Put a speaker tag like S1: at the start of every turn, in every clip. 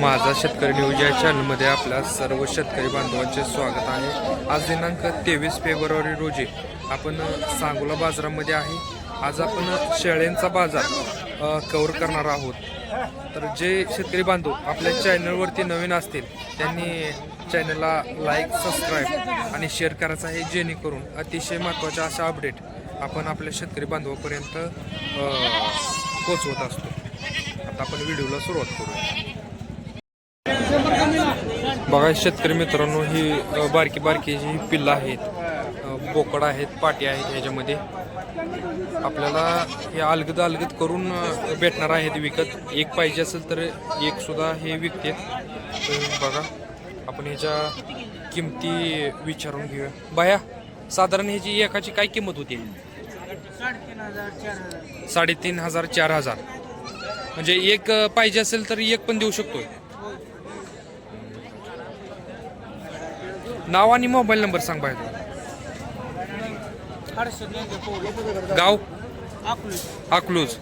S1: माझा शेतकरी न्यूज या चॅनलमध्ये आपल्या सर्व शेतकरी बांधवांचे स्वागत आहे. आज दिनांक तेवीस फेब्रुवारी रोजी आपण सांगोला बाजारामध्ये आहे. आज आपण शेळ्यांचा बाजार कवर करणार आहोत. तर जे शेतकरी बांधव आपल्या चॅनलवरती नवीन असतील त्यांनी चॅनलला लाईक सबस्क्राईब आणि शेअर करायचं आहे जेणेकरून अतिशय महत्त्वाच्या अशा अपडेट आपण आपल्या शेतकरी बांधवापर्यंत पोचवत असतो. आता आपण व्हिडिओला सुरुवात करूया. बघा शेतकरी मित्रांनो ही बारकी बारकी जी पिल्लं आहेत बोकड आहेत पाटी आहेत ह्याच्यामध्ये. आपल्याला हे अलगद अलगद करून भेटणार आहेत विकत. एक पाहिजे असेल तर एक सुद्धा हे विकते बघा आपण ह्याच्या किमती विचारून घेऊया. बाया साधारण ह्याची एकाची काय किंमत होती?
S2: साडेतीन हजार चार हजार
S1: साडेतीन हजार चार हजार म्हणजे एक पाहिजे असेल तर एक पण देऊ शकतोय. नाव आणि मोबाईल नंबर सांग बाहेर.
S2: पोळ
S1: गाव?
S2: अकलूज.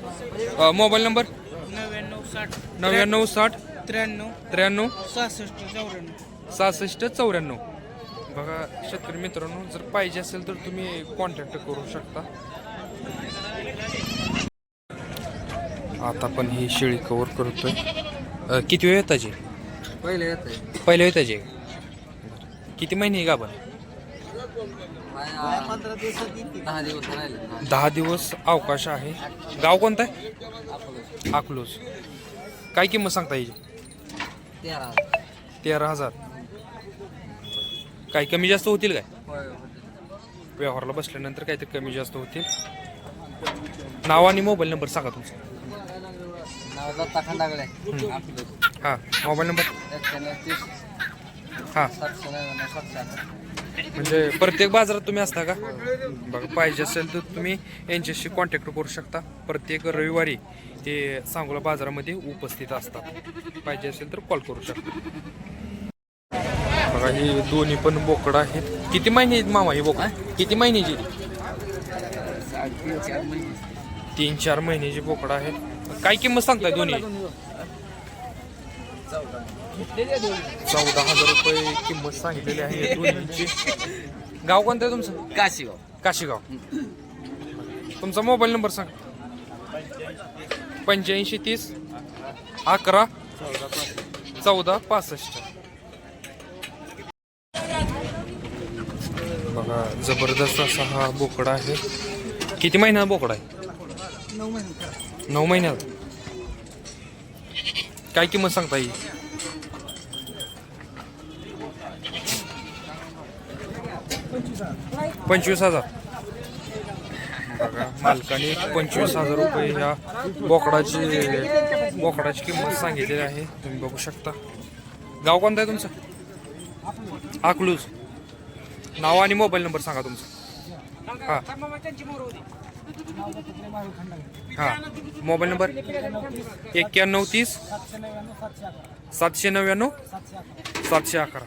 S1: Mobile number?
S2: नव्याण्णव साठ
S1: नव्याण्णव साठ
S2: त्र्याण्णव
S1: त्र्याण्णव
S2: सहासष्ट चौऱ्याण्णव.
S1: सहासष्ट चौऱ्याण्णव. बघा शेतकरी मित्रांनो जर पाहिजे असेल तर तुम्ही कॉन्टॅक्ट करू शकता. आता पण ही शेळी कव्हर करतोय. अ, किती वेळ येताची
S3: पहिले येते
S1: पहिल्या वेळ त्याची किती महिने
S2: दिवसात येते.
S3: दहा दिवस राहिले.
S1: दहा दिवस अवकाश आहे. गाव कोणतं आहे?
S3: आपलं
S1: अकलूज. काय किंमत सांगता येईल?
S3: तेरा
S1: तेरा हजार. काही कमी जास्त होतील काय?
S3: होय.
S1: व्यवहारला बसल्यानंतर काहीतरी कमी जास्त होतील. नाव आणि मोबाईल नंबर सांगा तुमचा.
S3: दत्ता खंडागळे आपलं
S1: हां मोबाईल नंबर?
S3: तीस
S1: हां.
S3: सातशे नव्याण्णव सातशे अकरा
S1: म्हणजे प्रत्येक बाजारात तुम्ही असता का? बघा पाहिजे असेल तर तुम्ही यांच्याशी कॉन्टॅक्ट करू शकता. प्रत्येक रविवारी ते सांगोला बाजारामध्ये उपस्थित असतात. पाहिजे असेल तर कॉल करू शकता. बघा ही दोन्ही पण बोकड आहेत. किती महिने आहेत मामा ही बोकड? किती महिन्याची?
S3: तीन चार
S1: महिन्याची बोकड आहेत. काय किंमत सांगताय दोन्ही? चौदा हजार रुपये किंमत सांगितलेली आहे दोन्हीची. गाव कोणतं आहे तुमचं?
S3: काशीगाव.
S1: काशीगाव. तुमचा मोबाईल नंबर सांग. पंच्याऐंशी तीस अकरा चौदा पासष्ट. बघा जबरदस्त असा हा बोकडा आहे. किती महिन्यात बोकडा आहे?
S2: नऊ महिने.
S1: नऊ महिन्यात काय किंमत सांगता येईल? पंचवीस हजार. बघा मालकाने पंचवीस हजार रुपये ह्या बोकडाची बोकडाची किंमत सांगितलेली आहे. तुम्ही बघू शकता. गाव कोणतं आहे तुमचं? आकलूज नाव आणि मोबाईल नंबर सांगा तुमचा. हां. हां. Mobile number? एक्क्याण्णव तीस
S2: सातशे नव्याण्णव सातशे अकरा.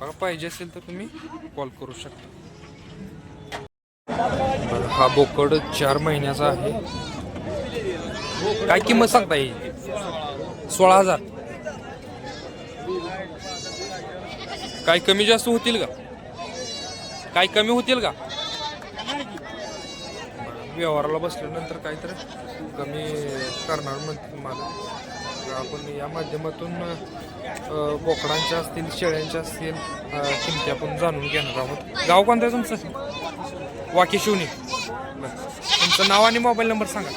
S1: बघा पाहिजे असेल तर तुम्ही कॉल करू शकता. हा बोकड चार महिन्याचा आहे. काय किंमत सांगता येईल? सोळा हजार. काय कमी जास्त होतील का? काय कमी होतील का? व्यवहाराला बसल्यानंतर काहीतरी कमी करणार म्हणते मला. आपण या माध्यमातून बोकडांच्या असतील शेळ्यांच्या असतील किमती आपण जाणून घेणार आहोत. गाव कोणतं आहे तुमचं? वाकी शिवणी तुमचं नाव आणि मोबाईल नंबर सांगा.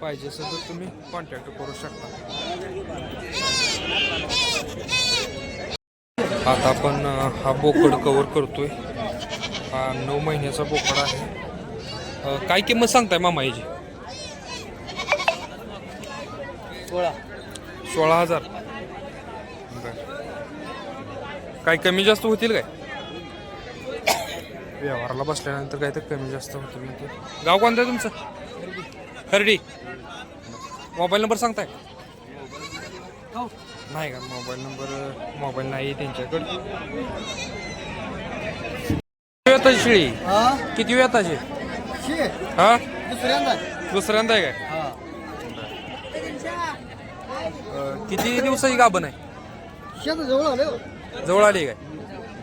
S1: पाहिजे असेल तर तुम्ही कॉन्टॅक्ट करू शकता. आता आपण हा बोकड कव्हर करतोय. हा नऊ महिन्याचा बोकड आहे. काय किंमत सांगताय मामा याची?
S3: सोळा.
S1: सोळा हजार. काय कमी जास्त होतील काय? व्यवहाराला बसल्यानंतर काय तर कमी जास्त होतील. गाव कोणतं आहे तुमचं? खर्डी. मोबाईल नंबर सांगताय? नाही का? मोबाईल नंबर मोबाईल नाही त्यांच्याकडे. वेताची शिळी किती वेताची
S3: वर्षी
S1: हा?
S3: दुसऱ्यांदा.
S1: दुसऱ्यांदा आहे काय?
S3: हा.
S1: किती दिवसाची गाभण आहे?
S3: शेत जवळ आले
S1: जवळ आली काय?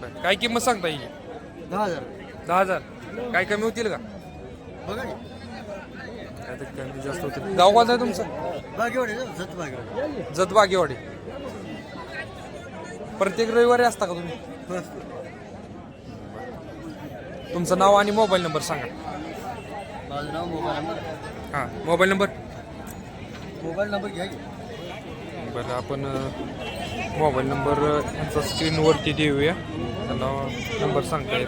S1: बरं. काय किंमत सांगता येईल?
S3: दहा हजार.
S1: दहा हजार. काय कमी होतील का?
S3: बघा
S1: काय तर कमी जास्त होतील. गाव कोणतं आहे तुमचं?
S3: बागेवाडी जत बागेवाडी.
S1: जत बागेवाडी. प्रत्येक रविवारी असता का तुम्ही? तुमचं नाव आणि मोबाईल नंबर सांगा.
S3: माझं नाव मोबाईल नंबर?
S1: हां मोबाईल नंबर?
S3: मोबाईल नंबर घ्या की.
S1: बरं आपण अ, मोबाईल नंबर अ, यांचा स्क्रीनवरती देऊया. त्यांना नंबर सांगता येत.